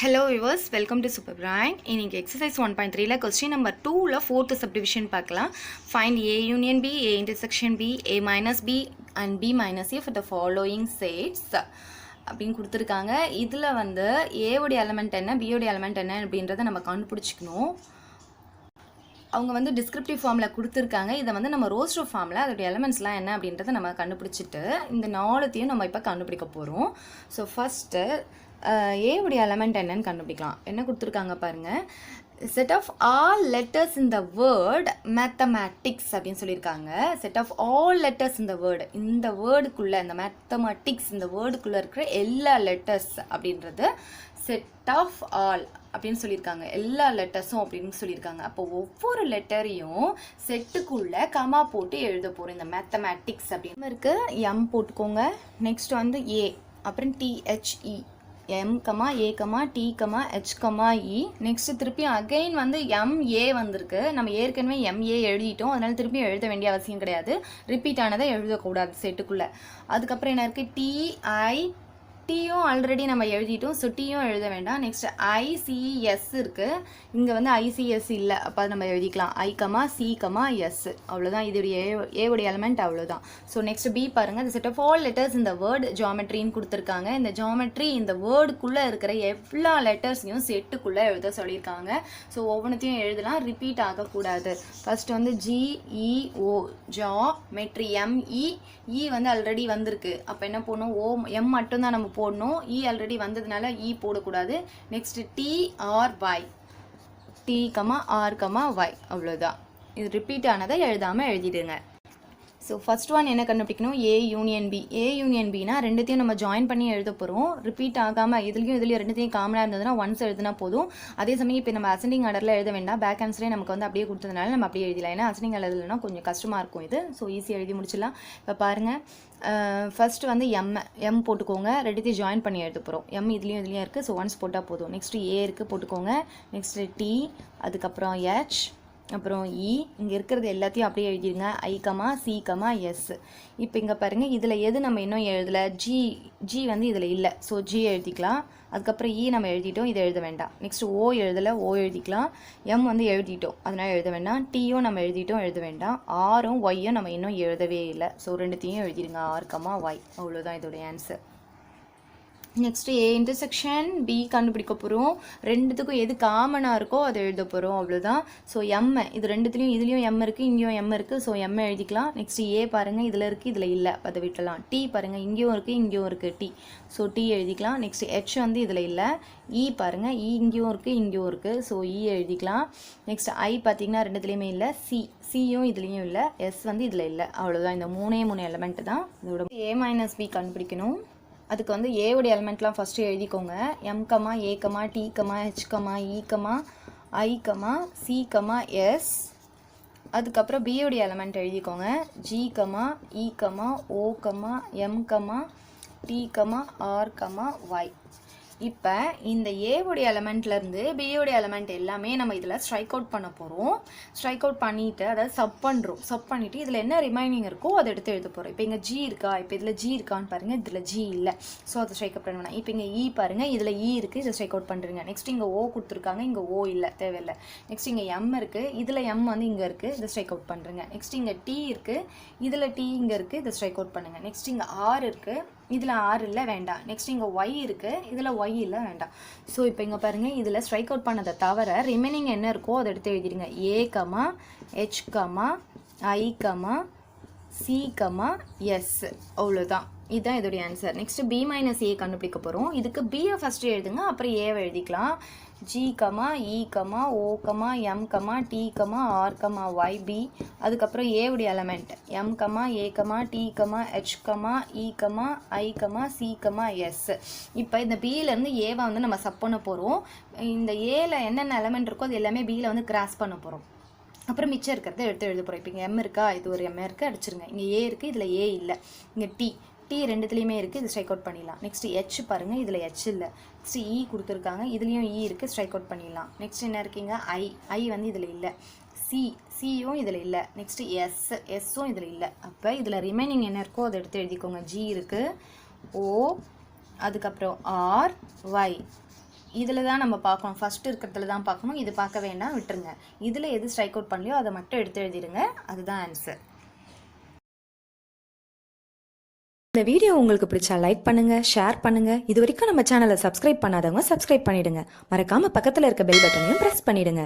Hello viewers welcome to super brand இன்னைக்கு exercise one point த்ரீல question number டூவில் fourth subdivision பார்க்கலாம். Find A union B A intersection B A minus B and B minus A for the following sets அப்படின்னு கொடுத்துருக்காங்க. இதில் வந்து ஏவுடைய element என்ன பியோடைய element என்ன அப்படின்றத நம்ம கண்டுபிடிச்சிக்கணும். அவங்க வந்து டிஸ்கிரிப்டிவ் ஃபார்மில் கொடுத்துருக்காங்க. இதை வந்து நம்ம ரோஸ்டர் ஃபார்மில் அதோடைய எலமெண்ட்ஸ்லாம் என்ன அப்படின்றத நம்ம கண்டுபிடிச்சிட்டு இந்த நாலுத்தையும் நம்ம இப்போ கண்டுபிடிக்க போகிறோம் ஸோ ஃபஸ்ட்டு ஏவுடைய எலமெண்ட் என்னன்னு கண்டுபிடிக்கலாம். என்ன கொடுத்துருக்காங்க பாருங்கள் set of all letters in the word mathematics அப்படின்னு சொல்லியிருக்காங்க. செட் ஆஃப் ஆல் லெட்டர்ஸ் இந்த வேர்டு இந்த வேர்டுக்குள்ளே இந்த மேத்தமேட்டிக்ஸ் இந்த வேர்டுக்குள்ளே இருக்கிற எல்லா லெட்டர்ஸ் அப்படின்றது செட் ஆஃப் ஆல் அப்படின்னு சொல்லியிருக்காங்க. எல்லா லெட்டர்ஸும் அப்படின்னு சொல்லியிருக்காங்க. அப்போ ஒவ்வொரு லெட்டரையும் செட்டுக்குள்ளே கமா போட்டு எழுத போகிறோம் இந்த மேத்தமேட்டிக்ஸ் அப்படின்னு. இருக்கு. எம் போட்டுக்கோங்க. நெக்ஸ்ட் வந்து ஏ அப்புறம் T H E M comma A comma T comma H comma E next திருப்பி அகைன் வந்து எம்ஏ வந்திருக்கு. நம்ம ஏற்கனவே எம்ஏ எழுதிட்டோம். அதனால திருப்பி எழுத வேண்டிய அவசியம் கிடையாது. ரிப்பீட் ஆனதை எழுதக்கூடாது செட்டுக்குள்ளே அதுக்கப்புறம் என்ன இருக்குது டிஐ டீயும் ஆல்ரெடி நம்ம எழுதிட்டோம். ஸோ டீயும் எழுத வேண்டாம். நெக்ஸ்ட் ஐசிஎஸ் இருக்குது இங்கே வந்து ஐசிஎஸ் இல்லை. அப்போ அதை நம்ம எழுதிக்கலாம். I comma C comma S அவ்வளோதான் இதோடைய ஏ ஏவுடைய எலமெண்ட் அவ்வளோதான் ஸோ நெக்ஸ்ட் பி பாருங்கள் இந்த செட் ஆஃப் ஆல் லெட்டர்ஸ் இந்த வேர்டு ஜாமெட்ரின்னு கொடுத்துருக்காங்க. இந்த ஜாமெட்ரி இந்த வேர்டுக்குள்ளே இருக்கிற எல்லா லெட்டர்ஸையும் செட்டுக்குள்ளே எழுத சொல்லியிருக்காங்க. ஸோ ஒவ்வொன்றத்தையும் எழுதலாம். ரிப்பீட் ஆகக்கூடாது. ஃபர்ஸ்ட் வந்து ஜிஇஓ ஜா மெட்ரி எம்இ இ வந்து ஆல்ரெடி வந்திருக்கு. அப்போ என்ன போடணும்? ஓ எம் மட்டும்தான் நம்ம போடணும். E இ ஆல்ரெடி வந்ததுனால இ போடக்கூடாது. Next T R Y T comma R comma Y அவ்வளோதான் இது ரிப்பீட் ஆனதை எழுதாமல் எழுதிடுங்க. ஸோ ஃபஸ்ட் ஒன் என்ன கண்டுபிடிக்கணும்? A union B A union பினா ரெண்டுத்தையும் நம்ம ஜாயின் பண்ணி எழுத போகிறோம் ரிப்பீட் ஆகாமல் இதுலையும் இதுலேயும் ரெண்டுத்தையும் காமனாக இருந்ததுன்னா ஒன்ஸ் எழுதினா போதும். அதே சமயம் இப்போ நம்ம அசெண்டிங் ஆர்டரில் எழுத வேண்டாம். பேக் ஆன்சரே நமக்கு வந்து அப்படியே கொடுத்ததுனால நம்ம அப்படியே எழுதலாம். ஏன்னா அசெண்டிங் எழுதலைன்னா கொஞ்சம் கஷ்டமாக இருக்கும் இது. ஸோ ஈஸியாக எழுதி முடிச்சிடலாம். இப்போ பாருங்கள் ஃபஸ்ட்டு வந்து எம் எம் போட்டுக்கோங்க. ரெண்டுத்தையும் ஜாயின் பண்ணி எழுத போகிறோம் எம் இதுலேயும் இதுலேயும் இருக்குது ஸோ ஒன்ஸ் போட்டால் போதும். நெக்ஸ்ட்டு ஏ இருக்குது போட்டுக்கோங்க. நெக்ஸ்ட்டு டி அதுக்கப்புறம் ஹெச் அப்புறம் இ இங்கே இருக்கிறது எல்லாத்தையும் அப்படியே எழுதிடுங்க I comma C comma S. இப்போ இங்கே பாருங்கள் இதில் எது நம்ம இன்னும் எழுதலை? ஜி ஜி வந்து இதில் இல்லை. ஸோ ஜி எழுதிக்கலாம். அதுக்கப்புறம் இ நம்ம எழுதிட்டோம் இதை எழுத வேண்டாம். நெக்ஸ்ட் ஓ எழுதலை ஓ எழுதிக்கலாம். எம் வந்து எழுதிட்டோம் அதனால் எழுத வேண்டாம். டியும் நம்ம எழுதிட்டோம் எழுத வேண்டாம். ஆரும் ஒய்யும் நம்ம இன்னும் எழுதவே இல்லை. ஸோ ரெண்டுத்தையும் எழுதிடுங்க ஆர் கமா ஒய் அவ்வளோதான் இதோடைய answer next A intersection B கண்டுபிடிக்க போகிறோம் ரெண்டுத்துக்கும் எது காமனாக இருக்கோ அதை எழுத போகிறோம் அவ்வளோதான் ஸோ எம் இது ரெண்டுத்துலேயும் இதுலேயும் எம் இருக்குது இங்கேயும் எம் இருக்குது ஸோ எம் எழுதிக்கலாம். நெக்ஸ்ட் ஏ பாருங்கள் இதில் இருக்குது இதில் இல்லை. அதை விட்டலாம் டி பாருங்கள் இங்கேயும் இருக்குது இங்கேயும் இருக்குது டி ஸோ டி எழுதிக்கலாம். நெக்ஸ்ட் ஹெச் வந்து இதில் இல்லை. இ e பாருங்கள் இ e இங்கேயும் இருக்குது இங்கேயும் இருக்குது ஸோ இ e எழுதிக்கலாம். நெக்ஸ்ட் ஐ பார்த்தீங்கன்னா ரெண்டுத்துலேயுமே இல்லை. சி சியும் இதுலேயும் இல்லை. எஸ் வந்து இதில் இல்லை. அவ்வளோதான் இந்த மூணே மூணு எலமெண்ட்டு தான். இதோட ஏ மைனஸ் பி கண்டுபிடிக்கணும். அதுக்கு வந்து ஏவுடைய எலிமெண்ட்லாம் ஃபஸ்ட்டு எழுதிக்கோங்க. M comma A comma T comma H comma E comma I comma H I comma S அதுக்கப்புறம் பியோடைய எலமெண்ட் எழுதிக்கோங்க. G comma E comma O comma M comma T comma R comma R comma Y இப்போ இந்த ஏவுடைய எலமெண்ட்லேருந்து பியோடைய element எல்லாமே நம்ம இதில் strike out பண்ண போகிறோம் ஸ்ட்ரைக் அவுட் பண்ணிவிட்டு அதாவது சப் பண்ணுறோம் சப் பண்ணிவிட்டு இதில் என்ன ரிமைனிங் இருக்கோ அதை எடுத்து எழுத போகிறோம் இப்போ இங்கே ஜி இருக்கா? இப்போ இதில் ஜி இருக்கான்னு பாருங்கள் இதில் ஜி இல்லை. ஸோ அதை ஸ்ட்ரைக் அவுட் பண்ண இப்போ இங்கே இ e பாருங்கள் இதில் இ e இருக்குது இதை ஸ்ட்ரைக் அவுட் பண்ணுறீங்க நெக்ஸ்ட் இங்கே ஓ கொடுத்துருக்காங்க. இங்கே ஓ இல்லை. தேவையில்லை. நெக்ஸ்ட் இங்கே எம் இருக்குது இதில் எம் வந்து இங்கே இருக்குது இதை ஸ்ட்ரைக் அவுட் பண்ணுறீங்க நெக்ஸ்ட் இங்கே டி இருக்குது இதில் டி இங்கே இருக்குது இதை ஸ்ட்ரைக் அவுட் பண்ணுங்கள் நெக்ஸ்ட் இங்கே ஆர் இருக்குது இதில் ஆறு இல்லை வேண்டாம். நெக்ஸ்ட் இங்கே ஒய் இருக்குது இதில் ஒய் இல்லை வேண்டாம். ஸோ இப்போ இங்கே பாருங்கள் இதில் ஸ்ட்ரைக் அவுட் பண்ணதை தவிர ரிமைனிங் என்ன இருக்கோ அதை எடுத்து எழுதிடுங்க. A comma H comma I comma C comma S அவ்வளோதான் இதுதான் இதோடைய answer next B minus A கண்டுபிடிக்க போகிறோம் இதுக்கு பியை ஃபஸ்ட்டு எழுதுங்க அப்புறம் ஏவை எழுதிக்கலாம். G comma E comma O comma M comma T comma R comma Y B அதுக்கப்புறம் ஏவுடைய element M comma A comma T comma H comma E comma I comma C comma S இப்போ இந்த பியிலேருந்து ஏவை வந்து நம்ம சப் பண்ண போகிறோம் இந்த ஏல என்னென்ன எலமெண்ட் இருக்கோ அது எல்லாமே பியில் வந்து கிராஸ் பண்ண போகிறோம் அப்புறம் மிச்சம் இருக்கிறத எடுத்து எழுத போகிறோம் இப்போ இங்கே எம் இருக்கா? இது ஒரு எம் இருக்குது அடிச்சிருங்க. இங்கே ஏ இருக்குது இதில் ஏ இல்லை. இங்கே டி டி ரெண்டுத்துலேயுமே இருக்குது இது ஸ்ட்ரைக் அவுட் பண்ணிடலாம். நெக்ஸ்ட் ஹெச் பாருங்கள் இதில் ஹெச் இல்லை. நெக்ஸ்ட் இ e கொடுத்துருக்காங்க இதுலேயும் இ e இருக்குது ஸ்ட்ரைக் அவுட் பண்ணிடலாம். நெக்ஸ்ட் என்ன இருக்கீங்க? ஐ ஐ வந்து இதில் இல்லை. சி சியும் இதில் இல்லை. நெக்ஸ்ட்டு எஸ் எஸ்ஸும் இதில் இல்லை. அப்போ இதில் ரிமைனிங் என்ன இருக்கோ அதை எடுத்து எழுதிக்கோங்க. ஜி இருக்குது ஓ அதுக்கப்புறம் ஆர் ஒய் இதில் தான் நம்ம பார்க்கணும். ஃபஸ்ட்டு இருக்கிறதுல தான் பார்க்கணும். இது பார்க்க வேண்டாம் விட்டுருங்க. இதில் எது ஸ்ட்ரைக் அவுட் பண்ணலையோ அதை மட்டும் எடுத்து எழுதிடுங்க. அதுதான் ஆன்சர் இந்த வீடியோ உங்களுக்கு பிடிச்சா லைக் பண்ணுங்க ஷேர் பண்ணுங்க. இது வரைக்கும் நம்ம சேனலை சப்ஸ்கிரைப் பண்ணாதவங்க சப்ஸ்கிரைப் பண்ணிடுங்க. மறக்காம பக்கத்துல இருக்க பெல் பட்டனையும் பிரஸ் பண்ணிடுங்க.